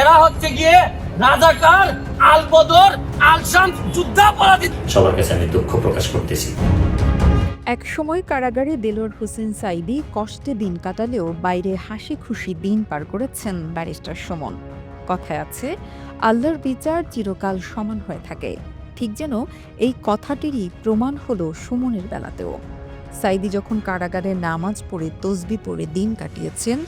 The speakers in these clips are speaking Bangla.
এরা হচ্ছে গিয়ে রাজাকার আলবদর আলশাম যুদ্ধাপরাধী। সবার কাছে আমি দুঃখ প্রকাশ করতেছি। এক সময় কারাগারে দেলোয়ার হোসেন সাইদি কষ্টে দিন কাটালেও বাইরে হাসি খুশি দিন পার করেছেন ব্যারিস্টার সুমন। কথায় আছে আল্লাহর বিচার চিরকাল সমান হয়ে থাকে। ঠিক যেন এই কথাটিরই প্রমাণ হলো সুমনের বেলাতেও। সাইদি যখন কারাগারে নামাজ পড়ে তসবি পড়ে দিন কাটিয়েছেন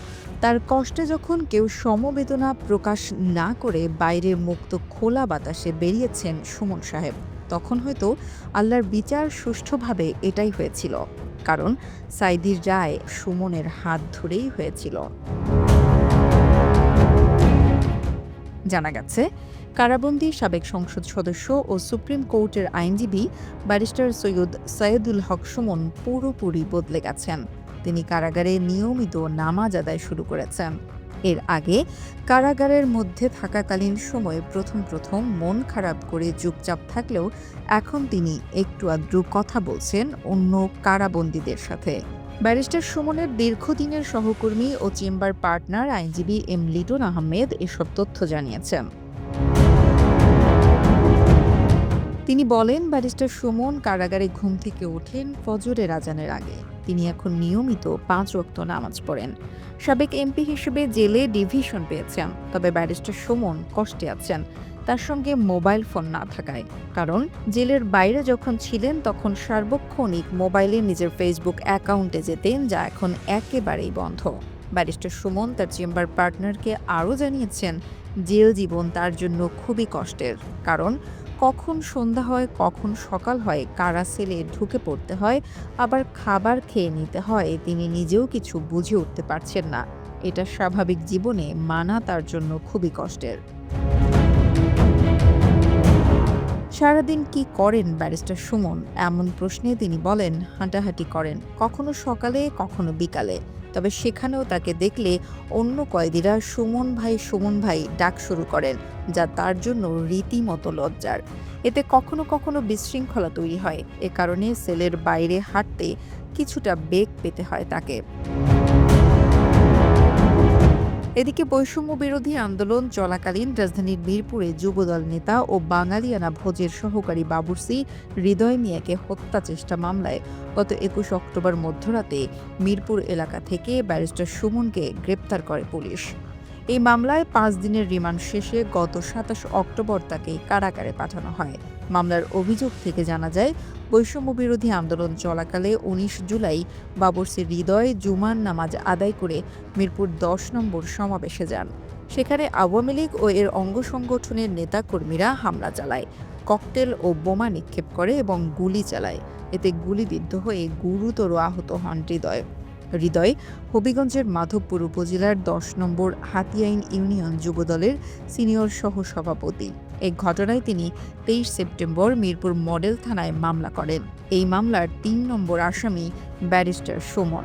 তার কষ্টে যখন কেউ সমবেদনা প্রকাশ না করে বাইরে মুক্ত খোলা বাতাসে বেরিয়েছেন সুমন সাহেব, তখন হয়তো আল্লাহর বিচার সুষ্ঠুভাবে এটাই হয়েছিল, কারণ সাইদির রায় সুমনের হাত ধরেই হয়েছিল। জানা গেছে কারাবন্দী সাবেক সংসদ সদস্য ও সুপ্রিম কোর্টের আইনজীবী ব্যারিস্টার সৈয়দ সৈয়দুল হক সুমন পুরোপুরি বদলে গেছেন। তিনি কারাগারে নিয়মিত নামাজ আদায় শুরু করেছেন। এর আগে কারাগারের মধ্যে থাকাকালীন সময়ে প্রথম প্রথম মন খারাপ করে চুপচাপ থাকলেও এখন তিনি একটু আদ্রু কথা বলছেন অন্য কারাবন্দীদের সাথে। ব্যারিস্টার সুমনের দীর্ঘদিনের সহকর্মী ও চেম্বার পার্টনার আইনজীবী এম লিটন আহমেদ এসব তথ্য জানিয়েছেন। তিনি বলেন, ব্যারিস্টার সুমন কারাগারে ঘুম থেকে ওঠেন ফজরের আজানের আগে। তিনি এখন নিয়মিত পাঁচ ওয়াক্ত নামাজ পড়েন। সাবেক এমপি হিসেবে জেলে ডিভিশন পেয়েছেন, তবে ব্যারিস্টার সুমন কষ্টে আছেন। তার সঙ্গে মোবাইল ফোন না থাকায়। কারণ, জেলের বাইরে যখন ছিলেন তখন সার্বক্ষণিক মোবাইলে নিজের ফেসবুক অ্যাকাউন্টে যেতেন, যা এখন একেবারেই বন্ধ। ব্যারিস্টার সুমন তার চেম্বার পার্টনারকে আরও জানিয়েছেন, জেল জীবন তার জন্য খুবই কষ্টের। কারণ কখন সন্ধ্যা হয়, কখন সকাল হয়, কারা সেলে ঢুকে পড়তে হয়, আবার খাবার খেয়ে নিতে হয়, তিনি নিজেও কিছু বুঝে উঠতে পারছেন না। এটা স্বাভাবিক জীবনে মানা তার জন্য খুবই কষ্টের। সারাদিন কি করেন ব্যারিস্টার সুমন? এমন প্রশ্নে তিনি বলেন, হাঁটাহাঁটি করেন। কখনো সকালে, কখনো বিকালে। তবে সেখানেও তাকে দেখলে অন্য কয়েদিরা সুমন ভাই সুমন ভাই ডাক শুরু করেন, যা তার জন্য রীতিমতো লজ্জার। এতে কখনো কখনো বিশৃঙ্খলা তৈরি হয়। এ কারণে সেলের বাইরে হাঁটতে কিছুটা বেগ পেতে হয় তাকে। এদিকে বৈষম্য বিরোধী আন্দোলন চলাকালীন রাজধানীর মিরপুরে যুবদল নেতা ও বাঙালিয়ানা ভোজের সহকারী বাবুর্সি হৃদয় মিয়াকে হত্যা চেষ্টা মামলায় গত একুশ অক্টোবর মধ্যরাতে মিরপুর এলাকা থেকে ব্যারিস্টার সুমনকে গ্রেপ্তার করে পুলিশ। এই মামলায় পাঁচ দিনের রিমান্ড শেষে গত সাতাশ অক্টোবর তাকে কারাগারে পাঠানো হয়। মামলার অভিযোগ থেকে জানা যায় বৈষম্য বিরোধী আন্দোলন চলাকালে উনিশ জুলাই বাবরসির হৃদয় জুমার নামাজ আদায় করে মিরপুর দশ নম্বর সমাবেশে যান। সেখানে আওয়ামী লীগ ও এর অঙ্গ সংগঠনের নেতাকর্মীরা হামলা চালায়, ককটেল ও বোমা নিক্ষেপ করে এবং গুলি চালায়। এতে গুলিবিদ্ধ হয়ে গুরুতর আহত হন হৃদয়। হৃদয়, হবিগঞ্জের মাধবপুর উপজেলার দশ নম্বর হাতিয়াইন ইউনিয়ন যুবদলের সিনিয়র সহ সভাপতি এই ঘটনায় তিনি তেইশ সেপ্টেম্বর মিরপুর মডেল থানায় মামলা করেন। এই মামলার তিন নম্বর আসামি ব্যারিস্টার সুমন।